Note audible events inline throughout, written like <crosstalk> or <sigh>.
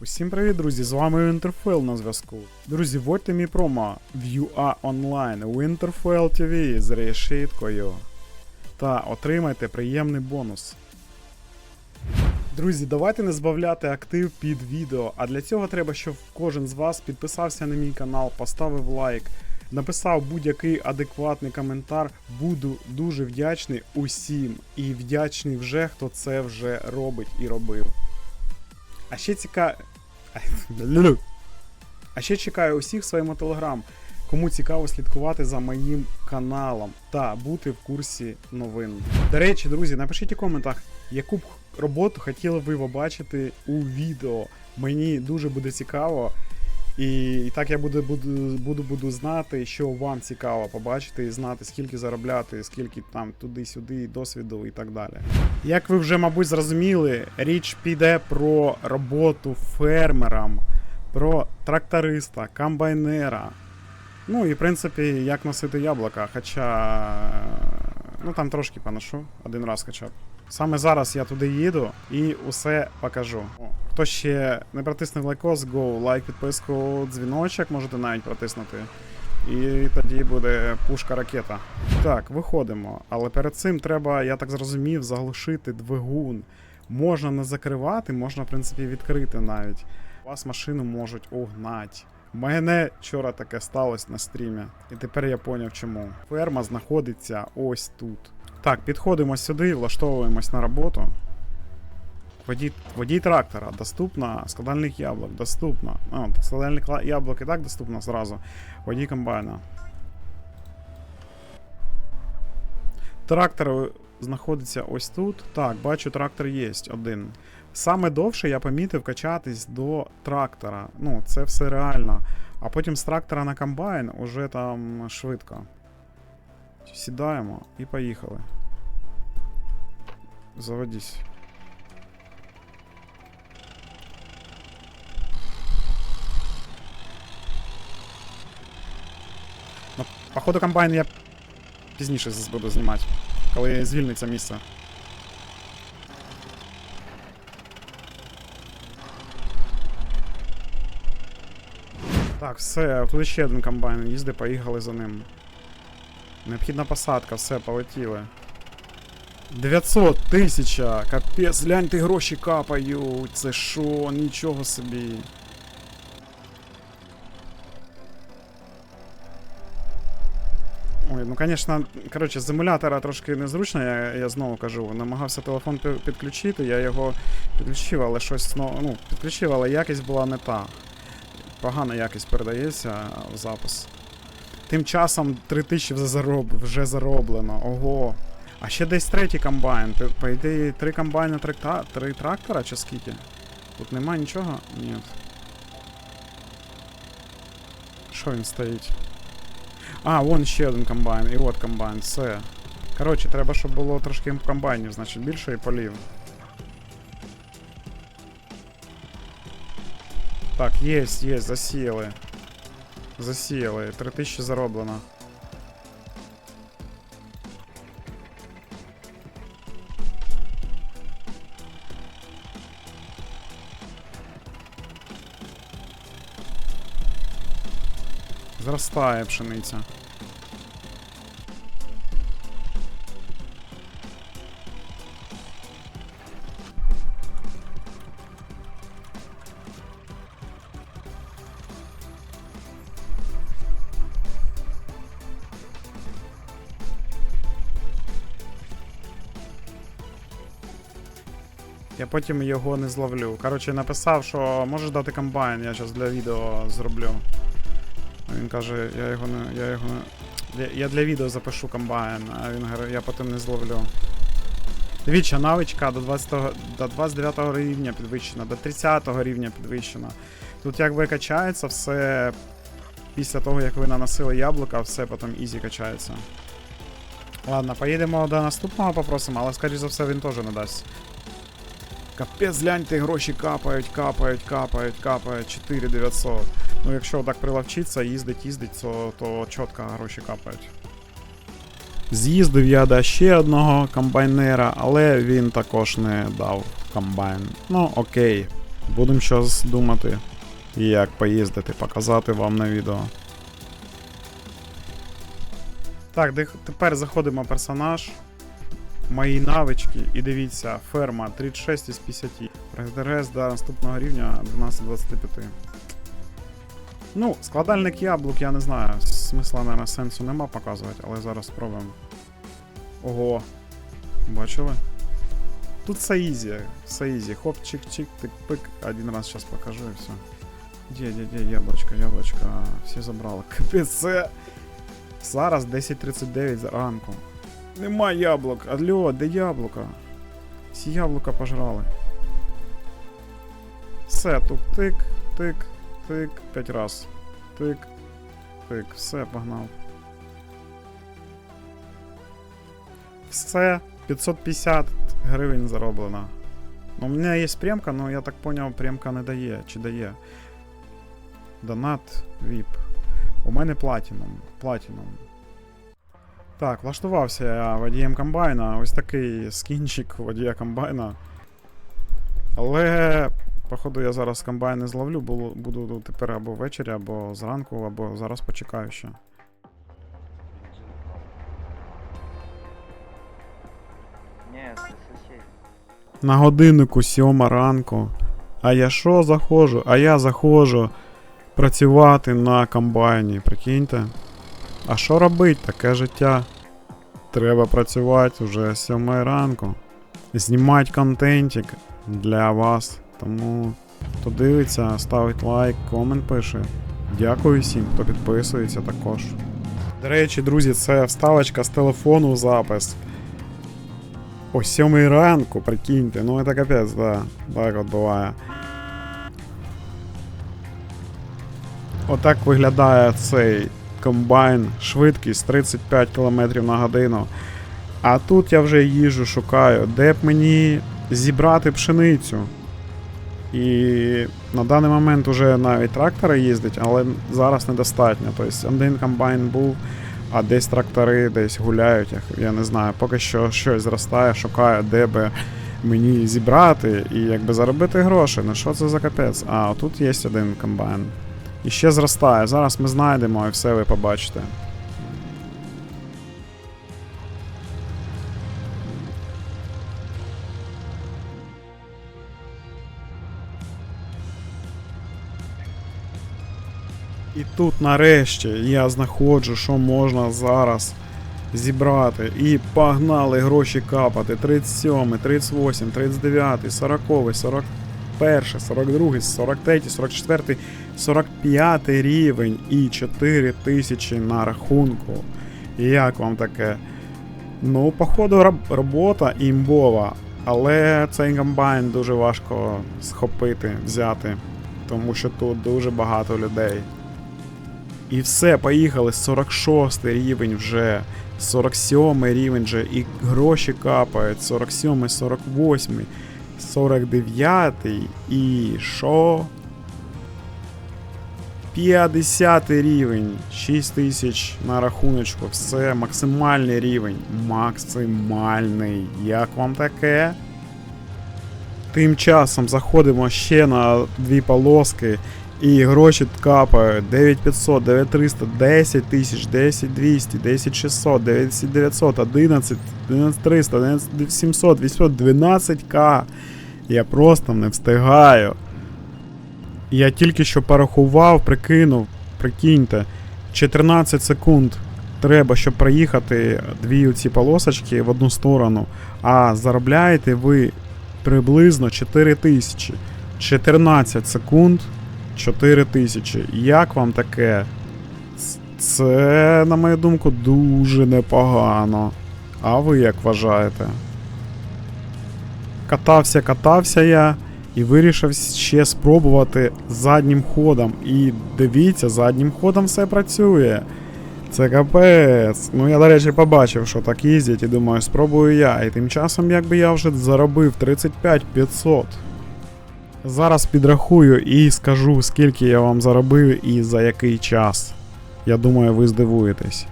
Усім привіт, друзі! З вами Winterfell на зв'язку. Друзі, вводьте мій промо VUA Online Winterfell TV з решіткою. Та отримайте приємний бонус. Друзі, давайте не збавляти актив під відео. А для цього треба, щоб кожен з вас підписався на мій канал, поставив лайк, написав будь-який адекватний коментар. Буду дуже вдячний усім. І вдячний вже, хто це вже робить і робив. А ще цікаво. <laughs> А ще чекаю усіх своєму телеграм, кому цікаво слідкувати за моїм каналом та бути в курсі новин. До речі, друзі, напишіть у коментах, яку б роботу хотіли ви побачити у відео. Мені дуже буде цікаво. І, і так я буду, буду, буду, буду знати, що вам цікаво побачити, і знати, скільки заробляти, скільки там туди-сюди, досвіду і так далі. Як ви вже, мабуть, зрозуміли, річ піде про роботу фермерам, про тракториста, комбайнера. Ну і в принципі, як носити яблука, хоча. Ну там трошки поношу, один раз хоча б. Саме зараз я туди їду і усе покажу. Хто ще не протиснув лайкос, go, лайк, підписку, дзвіночок можете навіть протиснути. І тоді буде пушка ракета. Так, виходимо. Але перед цим треба, я так зрозумів, заглушити двигун. Можна не закривати, можна, в принципі, відкрити навіть. Вас машину можуть огнати. У мене вчора таке сталося на стрімі, і тепер я поняв чому. Ферма знаходиться ось тут. Так, підходимо сюди, влаштовуємось на роботу. Водій, водій трактора, доступно, складальник яблук, доступно. А, складальник яблук і так доступно зразу. Водій комбайна. Трактор знаходиться ось тут. Так, бачу, трактор є один. Саме довше я помітив качатись до трактора. Ну, це все реально. А потім з трактора на комбайн уже там швидко. Сідаємо і поїхали. Заводись. Ну, походу комбайн я пізніше буду знімати, коли звільниться місце. Так, все, тут ще один комбайн їздить, поїхали за ним. Необхідна посадка, все, полетіли. 900 тисяча! Капець, гляньте, гроші капають. Це що, нічого собі. Ой, ну конечно, коротше, з емулятора трошки незручно, я, я знову кажу. Намагався телефон підключити, я його підключив, але щось знову. Ну, підключив, але якість була не та. Погана якість передається в запис. Тим часом 3000 вже, зароб... вже зароблено. Ого. А ще десь третій комбайн. По- ідеї, три комбайна, три, три трактора чи скільки? Тут нема нічого? Ні. Що він стоїть? А, вон ще один комбайн, і от комбайн, все. Коротше, треба, щоб було трошки комбайнів, значить, більше і полів. Так, єсть, єсть, засіяли. Засіяли, 3000 зароблено. Зростає пшениця. Я потім його не зловлю. Коротше, написав, що можеш дати комбайн, я зараз для відео зроблю. Він каже, я його не. Я його не. Я для відео запишу комбайн, а він каже, я потім не зловлю. Дивіться, навичка до 20, до 29 рівня підвищена, до 30 рівня підвищена. Тут якби качається все після того, як ви наносили яблука, все потім ізі качається. Ладно, поїдемо до наступного попросимо, але скоріш за все він теж не дасть. Капець, гляньте, гроші капають, капають, капають, капають, 4900. Ну, якщо так приловчиться, їздить, їздить, то, то чітко гроші капають. З'їздив я до ще одного комбайнера, але він також не дав комбайн. Ну, окей. Будемо щось думати, як поїздити, показати вам на відео. Так, тепер заходимо персонаж. Мої навички і дивіться, ферма 36 із 50. Прогрес до наступного рівня 12-25. Ну, складальник яблук, я не знаю. Смисла, наверное, сенсу нема показувати, але зараз спробуємо. Ого. Бачили? Тут все ізі, все ізі. Хоп, чик-чик, тик-пик. Один раз сейчас покажу і все. Де, де, де, яблочко, яблочко. Всі забрали. <laughs> Капець. Зараз 10.39 зранку. Нема яблук. Алло, де яблука? Всі яблука пожрали. Все, тут тик, тик, тик, п'ять раз. Тик, тик, все, погнав. Все, 550 гривень зароблено. Ну, у мене є премка, але я так поняв, премка не дає. Чи дає? Донат VIP. У мене платіном. Платіном. Так, влаштувався я водієм комбайна. Ось такий скінчик водія комбайна. Але, походу, я зараз комбайн не зловлю, буду, тепер або ввечері, або зранку, або зараз почекаю ще. На годиннику сьома ранку. А я що заходжу? А я заходжу працювати на комбайні, прикиньте. А що робить таке життя? Треба працювати вже з сьомої ранку. Знімати контентик для вас. Тому хто дивиться, ставить лайк, комент пише. Дякую всім, хто підписується також. До речі, друзі, це вставочка з телефону запис. О 7 ранку, прикиньте, ну это капець, да. Так от буває. Отак виглядає цей комбайн, швидкість 35 км на годину. А тут я вже їжу, шукаю, де б мені зібрати пшеницю. І на даний момент уже навіть трактори їздять, але зараз недостатньо. Тобто один комбайн був, а десь трактори десь гуляють, я не знаю. Поки що щось зростає, шукаю, де би мені зібрати і якби заробити гроші. Ну що це за капець? А, тут є один комбайн. І ще зростає. Зараз ми знайдемо і все ви побачите. І тут нарешті я знаходжу, що можна зараз зібрати. І погнали гроші капати. 37, 38, 39, 40, 41, 42, 43, 44, 45 рівень і 4 тисячі на рахунку. Як вам таке? Ну, походу, робота імбова, але цей комбайн дуже важко схопити, взяти, тому що тут дуже багато людей. І все, поїхали. 46 рівень вже. 47 рівень вже. І гроші капають. 47, 48, 49 і що? 50 рівень. 6 тисяч на рахуночку. Все, максимальний рівень. Максимальний. Як вам таке? Тим часом заходимо ще на дві полоски. І гроші капають 9500, 9300, 10 тисяч, 10 200, 10 600, 10 900, 11, 11 300, 11 700, 800, 12к. Я просто не встигаю. Я тільки що порахував, прикинув, прикиньте, 14 секунд треба, щоб проїхати дві ці полосочки в одну сторону, а заробляєте ви приблизно 4 тисячі. 14 секунд 4 тисячі. Як вам таке? Це, на мою думку, дуже непогано. А ви як вважаєте? Катався, катався я і вирішив ще спробувати заднім ходом. І дивіться, заднім ходом все працює. Це капець. Ну я, до речі, побачив, що так їздять, і думаю, спробую я. І тим часом, якби я вже заробив 35 500. Зараз підрахую і скажу, скільки я вам заробив і за який час. Я думаю, ви здивуєтесь.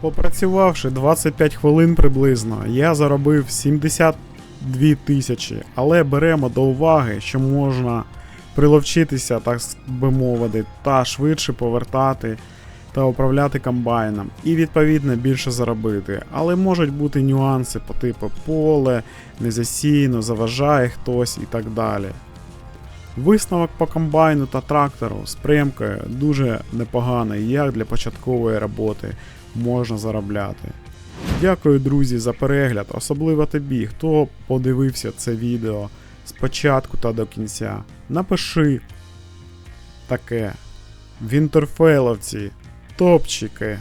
Попрацювавши 25 хвилин приблизно, я заробив 70 2000, але беремо до уваги, що можна приловчитися, так би мовити, та швидше повертати та управляти комбайном, і відповідно більше заробити. Але можуть бути нюанси по типу поле, незасійно, заважає хтось і так далі. Висновок по комбайну та трактору з примкою дуже непоганий, як для початкової роботи можна заробляти. Дякую, друзі, за перегляд, особливо тобі, хто подивився це відео спочатку та до кінця. Напиши таке. Вінтерфейловці, топчики.